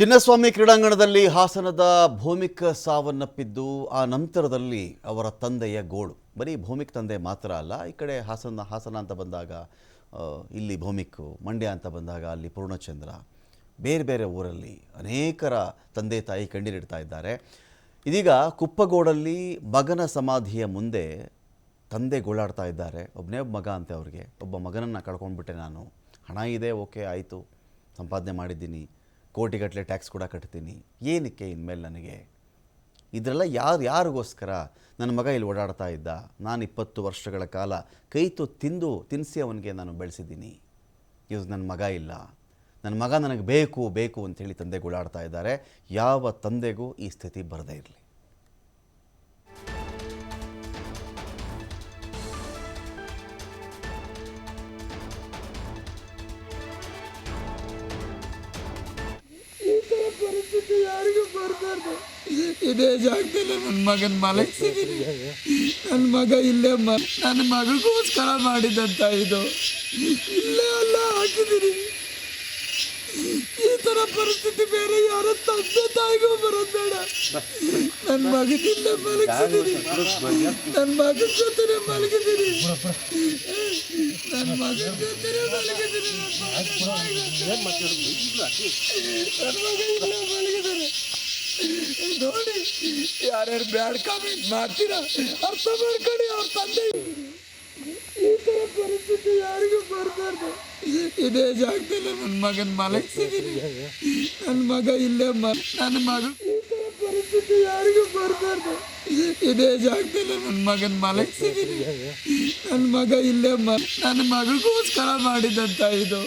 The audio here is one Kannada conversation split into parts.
ಚಿನ್ನಸ್ವಾಮಿ ಕ್ರೀಡಾಂಗಣದಲ್ಲಿ ಹಾಸನದ ಭೌಮಿಕ ಸಾವನ್ನಪ್ಪಿದ್ದು, ಆ ನಂತರದಲ್ಲಿ ಅವರ ತಂದೆಯ ಗೋಳು. ಬರೀ ಭೂಮಿಕ್ ತಂದೆ ಮಾತ್ರ ಅಲ್ಲ, ಈ ಕಡೆ ಹಾಸನ ಹಾಸನ ಅಂತ ಬಂದಾಗ ಇಲ್ಲಿ ಭೌಮಿಕ್, ಮಂಡ್ಯ ಅಂತ ಬಂದಾಗ ಅಲ್ಲಿ ಪೂರ್ಣಚಂದ್ರ. ಬೇರೆ ಬೇರೆ ಊರಲ್ಲಿ ಅನೇಕರ ತಂದೆ ತಾಯಿ ಕಣ್ಣೀರಿಡ್ತಾ ಇದ್ದಾರೆ. ಇದೀಗ ಕುಪ್ಪಗೋಡಲ್ಲಿ ಮಗನ ಸಮಾಧಿಯ ಮುಂದೆ ತಂದೆ ಗೋಳಾಡ್ತಾ ಇದ್ದಾರೆ. ಒಬ್ಬನೇ ಒಬ್ಬ ಮಗ ಅಂತೆ ಅವ್ರಿಗೆ. ಒಬ್ಬ ಮಗನನ್ನು ಕಳ್ಕೊಂಡ್ಬಿಟ್ಟೆ ನಾನು. ಹಣ ಇದೆ, ಓಕೆ, ಆಯಿತು. ಸಂಪಾದನೆ ಮಾಡಿದ್ದೀನಿ. ಕೋಟಿಗಟ್ಟಲೆ ಟ್ಯಾಕ್ಸ್ ಕೂಡ ಕಟ್ತೀನಿ. ಏನಕ್ಕೆ ಇನ್ಮೇಲೆ ನನಗೆ? ಇದರೆಲ್ಲ ಯಾರು, ಯಾರಿಗೋಸ್ಕರ ನನ್ನ ಮಗ ಇಲ್ಲಿ ಓಡಾಡ್ತಾ ಇದ್ದ? ನಾನು ಇಪ್ಪತ್ತು ವರ್ಷಗಳ ಕಾಲ ಕೈತು ತಿಂದು ತಿನ್ನಿಸಿ ಅವನಿಗೆ ನಾನು ಬೆಳೆಸಿದ್ದೀನಿ. ಇವಾಗ ನನ್ನ ಮಗ ಇಲ್ಲ. ನನ್ನ ಮಗ ನನಗೆ ಬೇಕು ಬೇಕು ಅಂತೇಳಿ ತಂದೆ ಓಡಾಡ್ತಾ ಇದ್ದಾರೆ. ಯಾವ ತಂದೆಗೂ ಈ ಸ್ಥಿತಿ ಬರದೇ ಇರಲಿ. ಯಾರಿಗೂ ಬರಬಾರ್ದು. ಇದೇ ಜಾಗದಲ್ಲಿ ನನ್ನ ಮಗನ ಮಲಗಿಸಿದ್ದೀನಿ ನನ್ನ ಮಗ ಇಲ್ಲೇ ಮ ನನ್ನ ಮಗಳಿಗೋಸ್ಕರ ಮಾಡಿದಂತ ಇದು. ಇಲ್ಲೇ ಅಲ್ಲ ಹಾಕಿದ್ದೀನಿ ಈ ಥರ ಪರಿಸ್ಥಿತಿ ಬೇರೆ, ಯಾರ ತಂದೆ ತಾಯಿಗೂ ಬರೋದು ಬೇಡ. ನನ್ನ ಇಲ್ಲೇ ಮಲಗಿಸಿದ್ದೀನಿ ನನ್ನ ಮಗನ ಜೊತೆನೆ ಮಲಗಿದ್ದೀನಿ. ನನ್ನ ಮಗನ ಜೊತೆನೆ ಮಲಗಿದ್ದೀನಿ. ನನ್ನ ಮಗ ಇಲ್ಲೇ ಮಲಗಿದ್ದಾರೆ ನೋಡಿ, ಯಾರ್ಯಾರು ಬ್ಯಾಡ್ ಕಾಮೆಂಟ್ ಮಾಡ್ತೀರಾ, ಅರ್ಥ ಮಾಡ್ಕೊಳ್ಳಿ ಅವ್ರ ತಂದೆ. ಈ ಥರ ಪರಿಸ್ಥಿತಿ ಯಾರಿಗೂ ಬರಬಾರ್ದು. ಇದೇ ಜಾಗದಲ್ಲಿ ನನ್ನ ಮಗನ ಮಲಗಿಸಿದ್ದೀನಿ ನನ್ನ ಮಗ ಇಲ್ಲೇ ನನ್ನ ಮಗ ಪರಿಸ್ಥಿತಿ ಯಾರಿಗೂ ಬರಬಾರ್ದು. ಇದೇ ಜಾಗದಲ್ಲಿ ನನ್ನ ಮಗನ ಮಲಗಿಸಿದ್ದೀನಿ ನನ್ನ ಮಗ ಇಲ್ಲೇ ನನ್ನ ಮಗಳಿಗೋಸ್ಕರ ಮಾಡಿದಂತ ಇದು.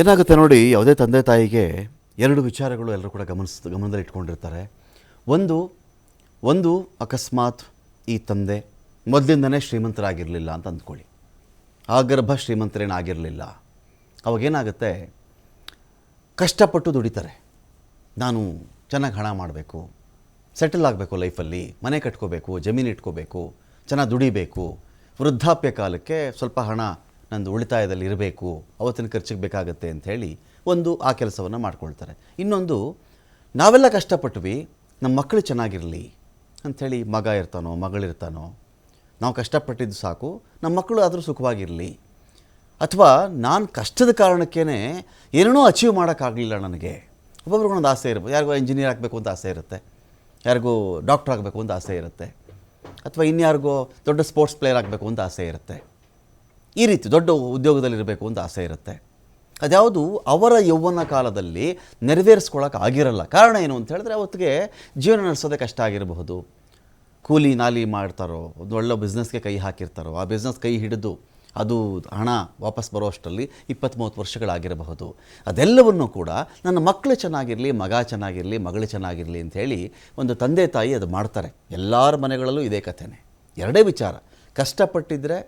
ಏನಾಗುತ್ತೆ ನೋಡಿ, ಯಾವುದೇ ತಂದೆ ತಾಯಿಗೆ ಎರಡು ವಿಚಾರಗಳು ಎಲ್ಲರೂ ಕೂಡ ಗಮನಿಸ್ ಗಮನದಲ್ಲಿ ಇಟ್ಕೊಂಡಿರ್ತಾರೆ ಒಂದು ಒಂದು ಅಕಸ್ಮಾತ್ ಈ ತಂದೆ ಮೊದಲಿಂದನೇ ಶ್ರೀಮಂತರಾಗಿರಲಿಲ್ಲ ಅಂತ ಅಂದ್ಕೊಳ್ಳಿ. ಆಗರ್ಭ ಶ್ರೀಮಂತರೇನಾಗಿರಲಿಲ್ಲ ಅವಾಗೇನಾಗುತ್ತೆ ಕಷ್ಟಪಟ್ಟು ದುಡಿತಾರೆ. ನಾನು ಚೆನ್ನಾಗಿ ಹಣ ಮಾಡಬೇಕು. ಸೆಟಲ್ ಆಗಬೇಕು ಲೈಫಲ್ಲಿ. ಮನೆ ಕಟ್ಕೋಬೇಕು, ಜಮೀನು ಇಟ್ಕೋಬೇಕು, ಚೆನ್ನಾಗಿ ದುಡಿಬೇಕು. ವೃದ್ಧಾಪ್ಯ ಕಾಲಕ್ಕೆ ಸ್ವಲ್ಪ ಹಣ ನಂದು ಉಳಿತಾಯದಲ್ಲಿ ಇರಬೇಕು. ಅವತ್ತಿನ ಖರ್ಚಿಗೆ ಬೇಕಾಗತ್ತೆ ಅಂಥೇಳಿ ಒಂದು ಆ ಕೆಲಸವನ್ನು ಮಾಡ್ಕೊಳ್ತಾರೆ. ಇನ್ನೊಂದು, ನಾವೆಲ್ಲ ಕಷ್ಟಪಟ್ವಿ ನಮ್ಮ ಮಕ್ಕಳು ಚೆನ್ನಾಗಿರಲಿ ಅಂಥೇಳಿ ಮಗ ಇರ್ತಾನೋ, ಮಗಳಿರ್ತಾನೋ ನಾವು ಕಷ್ಟಪಟ್ಟಿದ್ದು ಸಾಕು, ನಮ್ಮ ಮಕ್ಕಳು ಆದರೂ ಸುಖವಾಗಿರಲಿ. ಅಥವಾ ನಾನು ಕಷ್ಟದ ಕಾರಣಕ್ಕೇ ಏನೇನೋ ಅಚೀವ್ ಮಾಡೋಕ್ಕಾಗಲಿಲ್ಲ ನನಗೆ. ಒಬ್ಬೊಬ್ರಿಗೆ ಒಂದು ಆಸೆ ಇರ್ಬೋದು ಯಾರಿಗೋ ಇಂಜಿನಿಯರ್ ಆಗಬೇಕು ಅಂತ ಆಸೆ ಇರುತ್ತೆ. ಯಾರಿಗೂ ಡಾಕ್ಟ್ರ್ ಆಗಬೇಕು ಅಂತ ಆಸೆ ಇರುತ್ತೆ. ಅಥವಾ ಇನ್ಯಾರಿಗೋ ದೊಡ್ಡ ಸ್ಪೋರ್ಟ್ಸ್ ಪ್ಲೇಯರ್ ಆಗಬೇಕು ಅಂತ ಆಸೆ ಇರುತ್ತೆ. ಈ ರೀತಿ ದೊಡ್ಡ ಉದ್ಯೋಗದಲ್ಲಿರಬೇಕು ಅಂತ ಆಸೆ ಇರುತ್ತೆ. ಅದ್ಯಾವುದು ಅವರ ಯೌವನ ಕಾಲದಲ್ಲಿ ನೆರವೇರಿಸ್ಕೊಳ್ಳೋಕೆ ಆಗಿರಲ್ಲ. ಕಾರಣ ಏನು ಅಂತ ಹೇಳಿದ್ರೆ ಅವತ್ತಿಗೆ ಜೀವನ ನಡೆಸೋದೇ ಕಷ್ಟ ಆಗಿರಬಹುದು. ಕೂಲಿ ನಾಲಿ ಮಾಡ್ತಾರೋ ಒಂದು ಒಳ್ಳೆ ಬಿಸ್ನೆಸ್ಗೆ ಕೈ ಹಾಕಿರ್ತಾರೋ, ಆ ಬಿಸ್ನೆಸ್ ಕೈ ಹಿಡಿದು ಅದು ಹಣ ವಾಪಸ್ ಬರೋ ಅಷ್ಟರಲ್ಲಿ ಇಪ್ಪತ್ತ್ಮೂವತ್ತು ವರ್ಷಗಳಾಗಿರಬಹುದು. ಅದೆಲ್ಲವನ್ನು ಕೂಡ ನನ್ನ ಮಕ್ಕಳು ಚೆನ್ನಾಗಿರಲಿ, ಮಗ ಚೆನ್ನಾಗಿರಲಿ, ಮಗಳು ಚೆನ್ನಾಗಿರಲಿ ಅಂಥೇಳಿ ಒಂದು ತಂದೆ ತಾಯಿ ಅದು ಮಾಡ್ತಾರೆ. ಎಲ್ಲರ ಮನೆಗಳಲ್ಲೂ ಇದೇ ಕಥೆನೇ. ಎರಡೇ ವಿಚಾರ. ಕಷ್ಟಪಟ್ಟಿದ್ದರೆ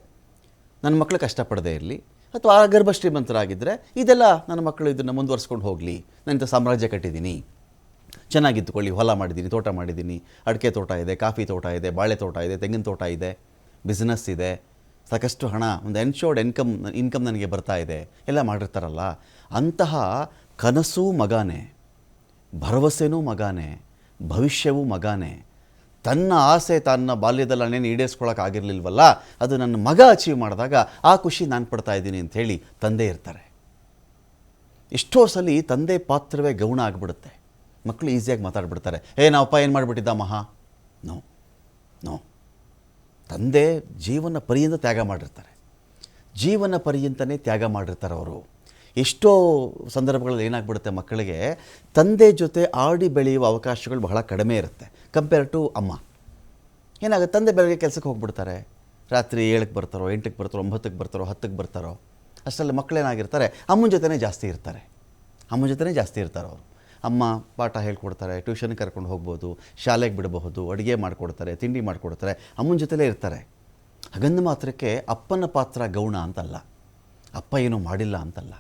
ನನ್ನ ಮಕ್ಕಳು ಕಷ್ಟಪಡದೇ ಇರಲಿ, ಅಥವಾ ಗರ್ಭ ಶ್ರೀಮಂತರಾಗಿದ್ದರೆ ಇದೆಲ್ಲ ನನ್ನ ಮಕ್ಕಳು ಇದನ್ನು ಮುಂದುವರ್ಸ್ಕೊಂಡು ಹೋಗಲಿ ನಾನಿಂಥ ಸಾಮ್ರಾಜ್ಯ ಕಟ್ಟಿದ್ದೀನಿ ಚೆನ್ನಾಗಿದ್ದುಕೊಳ್ಳಿ, ಹೊಲ ಮಾಡಿದ್ದೀನಿ, ತೋಟ ಮಾಡಿದ್ದೀನಿ, ಅಡಿಕೆ ತೋಟ ಇದೆ, ಕಾಫಿ ತೋಟ ಇದೆ, ಬಾಳೆ ತೋಟ ಇದೆ, ತೆಂಗಿನ ತೋಟ ಇದೆ ಬಿಸ್ನೆಸ್ ಇದೆ, ಸಾಕಷ್ಟು ಹಣ, ಒಂದು ಎನ್ಶೋರ್ಡ್ ಇನ್ಕಮ್ ಇನ್ಕಮ್ ನನಗೆ ಬರ್ತಾ ಇದೆ, ಎಲ್ಲ ಮಾಡಿರ್ತಾರಲ್ಲ, ಅಂತಹ ಕನಸು ಮಗಾನೇ, ಭರವಸೆನೂ ಮಗಾನೇ, ಭವಿಷ್ಯವೂ ಮಗಾನೇ, ತನ್ನ ಆಸೆ ತನ್ನ ಬಾಲ್ಯದಲ್ಲಿ ನಾನೇನು ಈಡೇರಿಸ್ಕೊಳಕ್ಕಾಗಿರ್ಲಿಲ್ವಲ್ಲ ಅದು ನನ್ನ ಮಗ ಅಚೀವ್ ಮಾಡಿದಾಗ ಆ ಖುಷಿ ನಾನು ಪಡ್ತಾ ಇದ್ದೀನಿ ಅಂಥೇಳಿ ತಂದೆ ಇರ್ತಾರೆ. ಎಷ್ಟೋ ಸಲ ತಂದೆ ಪಾತ್ರವೇ ಗೌಣ ಆಗಿಬಿಡುತ್ತೆ. ಮಕ್ಕಳು ಈಸಿಯಾಗಿ ಮಾತಾಡ್ಬಿಡ್ತಾರೆ. ಏ ನಾವಪ್ಪ ಏನು ಮಾಡಿಬಿಟ್ಟಿದ್ದ ಮಹಾ? No no. ತಂದೆ ಜೀವನ ಪರ್ಯಂತ ತ್ಯಾಗ ಮಾಡಿರ್ತಾರೆ. ಜೀವನ ಪರ್ಯಂತನೇ ತ್ಯಾಗ ಮಾಡಿರ್ತಾರೆ ಅವರು. ಎಷ್ಟೋ ಸಂದರ್ಭಗಳಲ್ಲಿ ಏನಾಗ್ಬಿಡುತ್ತೆ ಮಕ್ಕಳಿಗೆ, ತಂದೆ ಜೊತೆ ಆಡಿ ಬೆಳೆಯುವ ಅವಕಾಶಗಳು ಬಹಳ ಕಡಿಮೆ ಇರುತ್ತೆ ಕಂಪೇರ್ ಟು ಅಮ್ಮ. ಏನಾಗುತ್ತೆ, ತಂದೆ ಬೆಳಗ್ಗೆ ಕೆಲಸಕ್ಕೆ ಹೋಗ್ಬಿಡ್ತಾರೆ. ರಾತ್ರಿ ಏಳಕ್ಕೆ ಬರ್ತಾರೋ, ಎಂಟಕ್ಕೆ ಬರ್ತಾರೋ, ಒಂಬತ್ತಕ್ಕೆ ಬರ್ತಾರೋ, ಹತ್ತಕ್ಕೆ ಬರ್ತಾರೋ, ಅಷ್ಟರಲ್ಲಿ ಮಕ್ಕಳೇನಾಗಿರ್ತಾರೆ ಅಮ್ಮನ ಜೊತೆನೇ ಜಾಸ್ತಿ ಇರ್ತಾರೆ. ಅಮ್ಮನ ಜೊತೆನೇ ಜಾಸ್ತಿ ಇರ್ತಾರೆ ಅವರು. ಅಮ್ಮ ಪಾಠ ಹೇಳ್ಕೊಡ್ತಾರೆ ಟ್ಯೂಷನ್ಗೆ ಕರ್ಕೊಂಡು ಹೋಗ್ಬೋದು, ಶಾಲೆಗೆ ಬಿಡಬಹುದು, ಅಡುಗೆ ಮಾಡಿಕೊಡ್ತಾರೆ, ತಿಂಡಿ ಮಾಡಿಕೊಡ್ತಾರೆ, ಅಮ್ಮನ ಜೊತೆಲೇ ಇರ್ತಾರೆ. ಹಾಗಂದ ಮಾತ್ರಕ್ಕೆ ಅಪ್ಪನ ಪಾತ್ರ ಗೌಣ ಅಂತಲ್ಲ. ಅಪ್ಪ ಏನೂ ಮಾಡಿಲ್ಲ ಅಂತಲ್ಲ.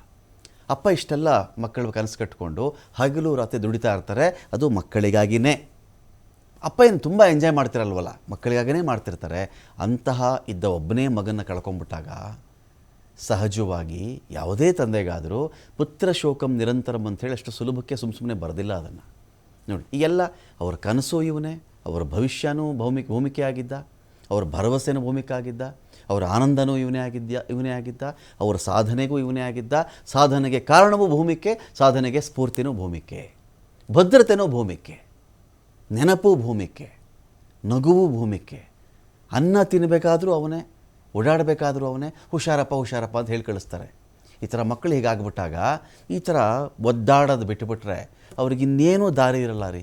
ಅಪ್ಪ ಇಷ್ಟೆಲ್ಲ ಮಕ್ಕಳು ಕನಸು ಕಟ್ಕೊಂಡು ಹಗಲು ರಾತ್ರಿ ದುಡಿತಾ ಇರ್ತಾರೆ, ಅದು ಮಕ್ಕಳಿಗಾಗಿನೇ. ಅಪ್ಪ ಏನು ತುಂಬ ಎಂಜಾಯ್ ಮಾಡ್ತಿರಲ್ವಲ್ಲ ಮಕ್ಕಳಿಗಾಗಿಯೇ ಮಾಡ್ತಿರ್ತಾರೆ. ಅಂತಹ ಇದ್ದ ಒಬ್ಬನೇ ಮಗನ ಕಳ್ಕೊಂಬಿಟ್ಟಾಗ ಸಹಜವಾಗಿ ಯಾವುದೇ ತಂದೆಗಾದರೂ ಪುತ್ರ ಶೋಕಂ ನಿರಂತರಂ ಅಂಥೇಳಿ ಅಷ್ಟು ಸುಲಭಕ್ಕೆ ಸುಮ್ಮ ಸುಮ್ಮನೆ ಬರೆದಿಲ್ಲ ಅದನ್ನು. ನೋಡಿ ಈಗೆಲ್ಲ ಅವರ ಕನಸು ಇವನೇ, ಅವರ ಭವಿಷ್ಯನೂ ಭೌಮಿಕ, ಭೂಮಿಕೆ ಆಗಿದ್ದ, ಅವರ ಭರವಸೆನೂ ಭೂಮಿಕೆ ಆಗಿದ್ದ, ಅವರ ಆನಂದನೂ ಇವನೇ ಆಗಿದ್ದ ಇವನೇ ಆಗಿದ್ದ, ಅವರ ಸಾಧನೆಗೂ ಇವನೇ ಆಗಿದ್ದ, ಸಾಧನೆಗೆ ಕಾರಣವೂ ಭೂಮಿಕೆ, ಸಾಧನೆಗೆ ಸ್ಫೂರ್ತಿನೂ ಭೂಮಿಕೆ, ಭದ್ರತೆನೂ ಭೂಮಿಕೆ, ನೆನಪು ಭೂಮಿಕೆ, ನಗುವು ಭೂಮಿಕೆ, ಅನ್ನ ತಿನ್ನಬೇಕಾದರೂ ಅವನೇ ಓಡಾಡಬೇಕಾದ್ರೂ ಅವನೇ ಹುಷಾರಪ್ಪ ಹುಷಾರಪ್ಪ ಅಂತ ಹೇಳಿ ಕಳಿಸ್ತಾರೆ. ಈ ಥರ ಮಕ್ಕಳು ಹೀಗಾಗ್ಬಿಟ್ಟಾಗ ಈ ಥರ ಒದ್ದಾಡೋದು ಬಿಟ್ಟುಬಿಟ್ರೆ ಅವ್ರಿಗೆ ಇನ್ನೇನೂ ದಾರಿ ಇರಲ್ಲ ರೀ.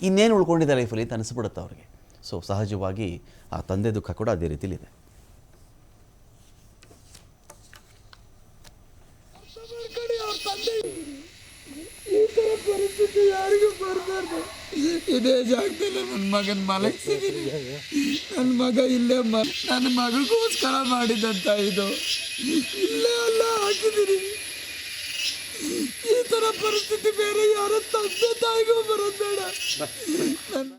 ಇನ್ನೇನು ಉಳ್ಕೊಂಡಿದೆ ಲೈಫಲ್ಲಿ ಅಂತ ಅನಿಸ್ಬಿಡುತ್ತೆ ಅವ್ರಿಗೆ. ಸೊ ಸಹಜವಾಗಿ ಆ ತಂದೆ ದುಃಖ ಕೂಡ ಅದೇ ರೀತಿಲಿದೆ ಯಾರಿಗೂ ಇದೇ ಜಾಗದಲ್ಲಿ ನನ್ನ ಮಗನ ಮಲಗಿಸಿದ್ದೀನಿ ನನ್ನ ಮಗ ಇಲ್ಲೇ ಮ, ನನ್ನ ಮಗಗೋಸ್ಕರ ಮಾಡಿದಂತ ಇದು. ಇಲ್ಲೇ ಅಲ್ಲ ಹಾಕಿದ್ದೀನಿ ಈ ಥರ ಪರಿಸ್ಥಿತಿ ಬೇರೆ, ಯಾರ ತಂದೆ ತಾಯಿಗೂ ಬರೋದು ಬೇಡ. ನನ್ನ